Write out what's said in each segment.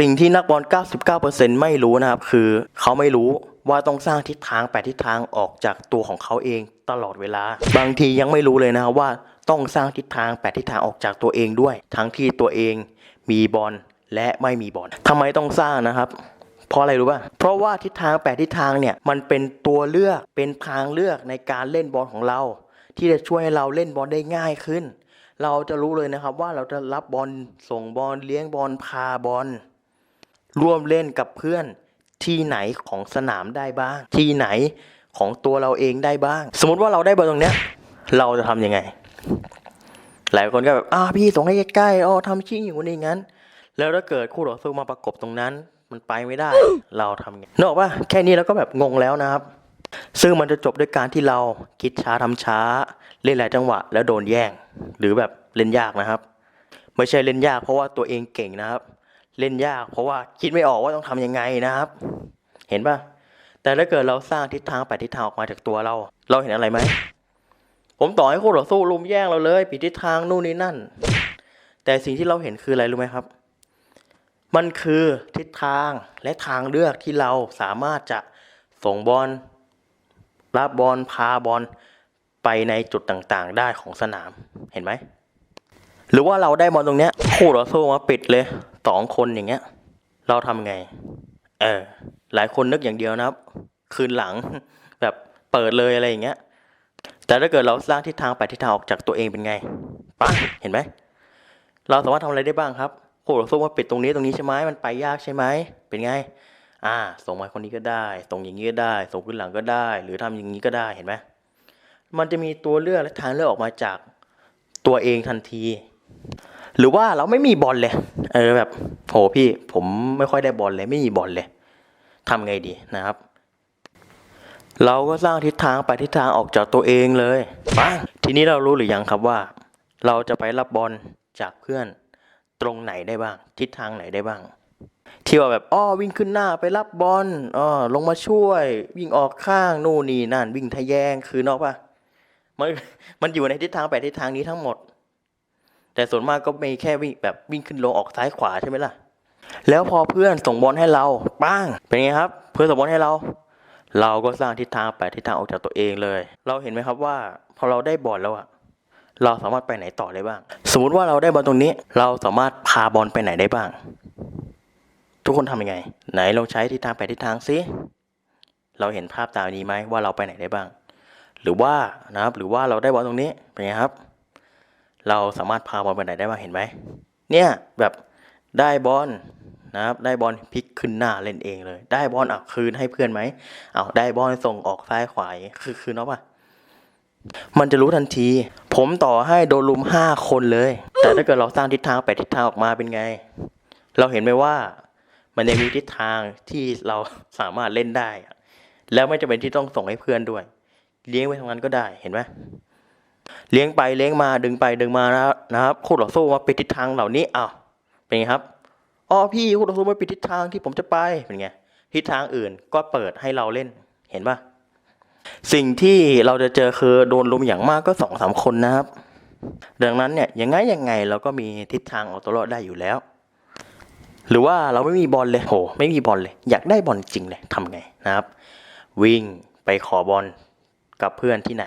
สิ่งที่นักบอล 99%ไม่รู้นะครับ คือเขาไม่รู้ว่าต้องสร้างทิศทางแปดทิศทางออกจากตัวของเขาเองตลอดเวลา บางทียังไม่รู้เลยนะครับว่าต้องสร้างทิศทางแปดทิศทางออกจากตัวเองด้วย ทั้งที่ตัวเองมีบอลและไม่มีบอลทำไมต้องสร้างนะครับ เพราะอะไรรู้ป่ะเพราะว่าทิศทางแปดทิศทางเนี่ยมันเป็นตัวเลือกเป็นทางเลือกในการเล่นบอลของเรา ที่จะช่วยให้เราเล่นบอลได้ง่ายขึ้น เราจะรู้เลยนะครับว่าเราจะรับบอลส่งบอลเลี้ยงบอลพาบอล ร่วมเล่นกับเพื่อนที่ไหนของสนามได้บ้าง ที่ไหนของตัวเราเองได้บ้าง สมมติว่าเราได้บอลตรงเนี้ย เราจะทำยังไง หลายคนก็แบบอ้าพี่ส่งให้ใกล้ๆอ๋อทำชิ่งอย่างนี้งั้น แล้วถ้าเกิดคู่ต่อสู้มาประกบตรงนั้น มันไปไม่ได้ เราทำไงนึกออกปะแค่นี้เราก็แบบงงแล้วนะครับ ซึ่งมันจะจบด้วยการที่เราคิดช้าทำช้า เล่นหลายจังหวะ แล้วโดนแย่ง หรือแบบเล่นยากนะครับ ไม่ใช่เล่นยากเพราะว่าตัวเองเก่งนะครับ เล่นยาก เพราะว่าคิดไม่ออกว่าต้องทำยังไงนะครับ เห็นปะแต่ถ้าเกิดเราสร้างทิศทางแปดทิศทางออกมาจากตัวเรา เราเห็นอะไรไหมผมต่อให้คู่ต่อสู้ลุมแย่งเราเลยปิดทิศทางนู่นนี่นั่น แต่สิ่งที่เราเห็นคืออะไรรู้ไหมครับ มันคือทิศทางและทางเลือกที่เราสามารถจะส่งบอลรับบอลพาบอลไปในจุดต่างๆ ได้ของสนามเห็นไหม หรือว่าเราได้บอลตรงเนี้ยคู่ต่อสู้มาปิดเลยสองคนอย่างเงี้ย เราทำไง เออ หลายคนนึกอย่างเดียวนะครับ คืนหลังแบบเปิดเลยอะไรอย่างเงี้ย แต่ถ้าเกิดเราสร้างทิศทางไปทิศทางออกจากตัวเองเป็นไงปะเห็นไหมเราสามารถทำอะไรได้บ้างครับคู่ต่อสู้มาปิดตรงนี้ตรงนี้ใช่ไหมมันไปยากใช่ไหมเป็นไง อ่า ส่งมาคนนี้ก็ได้ส่งอย่างนี้ก็ได้ ส่งขึ้นหลังก็ได้ หรือทำอย่างนี้ก็ได้เห็นไหมมันจะมีตัวเลือกและทางเลือกออกมาจากตัวเองทันที หรือว่าเราไม่มีบอลเลย เออแบบโหพี่ผมไม่ค่อยได้บอลเลย ไม่มีบอลเลยทำไงดีนะครับ เราก็สร้างทิศทางไปทิศทางออกจากตัวเองเลยปังทีนี้เรารู้หรือยังครับว่า เราจะไปรับบอลจากเพื่อนตรงไหนได้บ้าง ทิศทางไหนได้บ้าง ที่ว่าแบบอ้อวิ่งขึ้นหน้าไปรับบอลอ้อลงมาช่วย วิ่งออกข้างนู่นนี่นั่นวิ่งทะแยงคือนอกปะมันมันอยู่ในทิศทางแปทิศทางนี้ทั้งหมด แต่ส่วนมากก็มีแค่วิ่งแบบวิ่งขึ้นลงออกซ้ายขวาใช่ไหมล่ะ แล้วพอเพื่อนส่งบอลให้เราป้างเป็นไงครับ เพื่อนส่งบอลให้เรา เราก็สร้างทิศทางแปทิศทางออกจากตัวเองเลย เราเห็นไหมครับว่า พอเราได้บอลแล้วอะเราสามารถไปไหนต่อได้บ้าง สมมติว่าเราได้บอลตรงนี้ เราสามารถพาบอลไปไหนได้บ้าง ทุกคนทำยังไง ไหนลองใช้ทิศทางแปทิศทางซิเราเห็นภาพตามนี้ไหมว่าเราไปไหนได้บ้าง หรือว่านะครับหรือว่าเราได้บอลตรงนี้เป็นไงครับ เราสามารถพาบอลไปไหนได้บ้างเห็นไหมเนี่ยแบบได้บอลนะครับได้บอลพลิกขึ้นหน้าเล่นเองเลย ได้บอลอะคืนให้เพื่อนไหมเอาได้บอลส่งออกซ้ายขวาคือคืนเนาะปะมันจะรู้ทันที ผมต่อให้โดนลุมห้าคนเลย แต่ถ้าเกิดเราสร้างทิศทางแปดทิศทางออกมาเป็นไง เราเห็นไหมว่า มันยังมีทิศทางที่เราสามารถเล่นได้ แล้วไม่จำเป็นที่ต้องส่งให้เพื่อนด้วย เลี้ยงไว้ทางนั้นก็ได้เห็นไหม เลี้ยงไปเลี้ยงมาดึงไปดึงมานะครับนะครับคู่ต่อสู้มาปิดทิศทางเหล่านี้อ้าวเป็นไงครับอ๋อพี่คู่ต่อสู้มาปิดทิศทางที่ผมจะไปเป็นไงทิศทางอื่นก็เปิดให้เราเล่นเห็นปะสิ่งที่เราจะเจอคือโดนลุมอย่างมากก็สองสามคนนะครับ ดังนั้นเนี่ยยังไงยังไงเราก็มีทิศทางเอาตัวรอดได้อยู่แล้ว หรือว่าเราไม่มีบอลเลยโหไม่มีบอลเลย อยากได้บอลจริงเลยทำไงนะครับ วิ่งไปขอบอลกับเพื่อนที่ไหน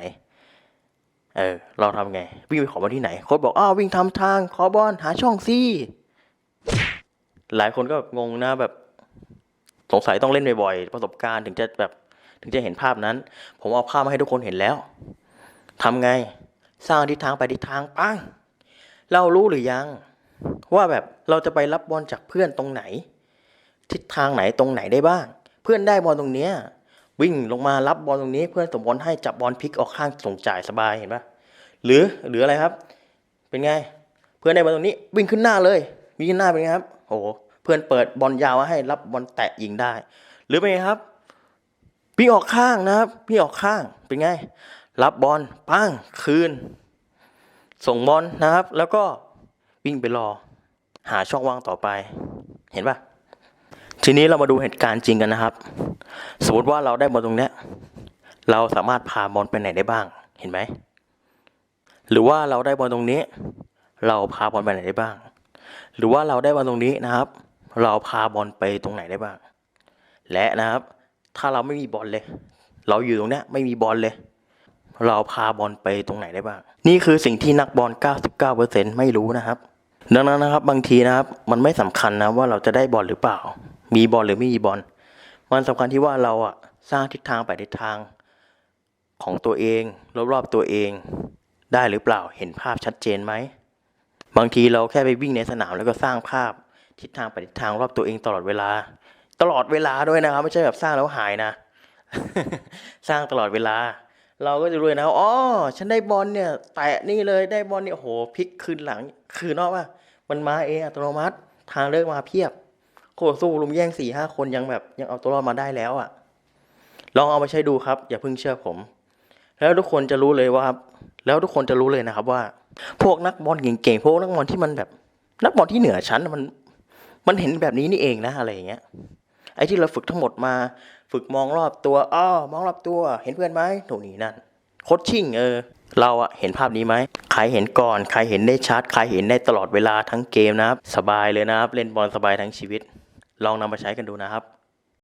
เออเราทำไง วิ่งไปขอบอลที่ไหนโค้ชบอกอ้าววิ่งทำทางขอบอลหาช่องสิหลายคนก็งงนะแบบ สงสัยต้องเล่นบ่อยๆประสบการณ์ถึงจะแบบ ถึงจะเห็นภาพนั้น ผมเอาภาพมาให้ทุกคนเห็นแล้วทำไง สร้างทิศทางไปทิศทางปังเรารู้หรือยัง ว่าแบบเราจะไปรับบอลจากเพื่อนตรงไหน ทิศทางไหนตรงไหนได้บ้าง เพื่อนได้บอลตรงเนี้ย วิ่งลงมารับบอลตรงนี้เพื่อนส่งบอลให้จับบอลพลิกออกข้างส่งจ่ายสบายเห็นปะหรือหรืออะไรครับ เป็นไง เพื่อนได้บอลตรงนี้ วิ่งขึ้นหน้าเลยวิ่งขึ้นหน้าเป็นไงครับโอ้โหเพื่อนเปิดบอลยาวให้รับบอลแตะยิงได้ หรือเป็นไงครับวิ่งออกข้างนะครับวิ่งออกข้างเป็นไง รับบอลปั้งคืน ส่งบอลนะครับ แล้วก็วิ่งไปรอ หาช่องว่างต่อไป เห็นปะทีนี้เรามาดูเหตุการณ์จริงกันนะครับ สมมติว่าเราได้บอลตรงเนี้ย เราสามารถพาบอลไปไหนได้บ้าง เห็นไหม หรือว่าเราได้บอลตรงนี้ เราพาบอลไปไหนได้บ้าง หรือว่าเราได้บอลตรงนี้นะครับ เราพาบอลไปตรงไหนได้บ้าง และนะครับ ถ้าเราไม่มีบอลเลย เราอยู่ตรงเนี้ยไม่มีบอลเลย เราพาบอลไปตรงไหนได้บ้าง นี่คือสิ่งที่นักบอล 99%ไม่รู้นะครับ ดังนั้นนะครับบางทีนะครับ มันไม่สำคัญนะว่าเราจะได้บอลหรือเปล่า มีบอลหรือไม่มีบอล มันสำคัญที่ว่าเราอะสร้างทิศทางไปทิศทางของตัวเองรอบๆตัวเองได้หรือเปล่าเห็นภาพชัดเจนไหมบางทีเราแค่ไปวิ่งในสนามแล้วก็สร้างภาพทิศทางไปทิศทางรอบตัวเองตลอดเวลา ตลอดเวลาด้วยนะครับ ไม่ใช่แบบสร้างแล้วหายนะ สร้างตลอดเวลา เราก็จะรู้เลยนะว่าอ๋อฉันได้บอลเนี่ย แตะนี่เลยได้บอลเนี่ยโหพลิกคืนหลัง คืนนอกว่า มันมาเองอัตโนมัติ ทางเลือกมาเพียบ คตรสู้ลุมแย่งสี่ห้าคนยังแบบยังเอาตัวรอดมาได้แล้วอะ ลองเอามาใช้ดูครับ อย่าเพิ่งเชื่อผม แล้วทุกคนจะรู้เลยว่าครับ แล้วทุกคนจะรู้เลยนะครับว่า พวกนักบอลเก่งๆพวกนักบอลที่มันแบบ นักบอลที่เหนือชั้นมัน มันเห็นแบบนี้นี่เองนะอะไรอย่างเงี้ยไอ้ที่เราฝึกทั้งหมดมา ฝึกมองรอบตัวอ้อมองรอบตัว เห็นเพื่อนไหมโน่นนี่นั่นโคชชิ่งเออเราอะเห็นภาพนี้ไหมใครเห็นก่อน ใครเห็นได้ชัด ใครเห็นได้ตลอดเวลาทั้งเกมนะครับ สบายเลยนะครับ เล่นบอลสบายทั้งชีวิต ลองนำมาใช้กันดูนะครับ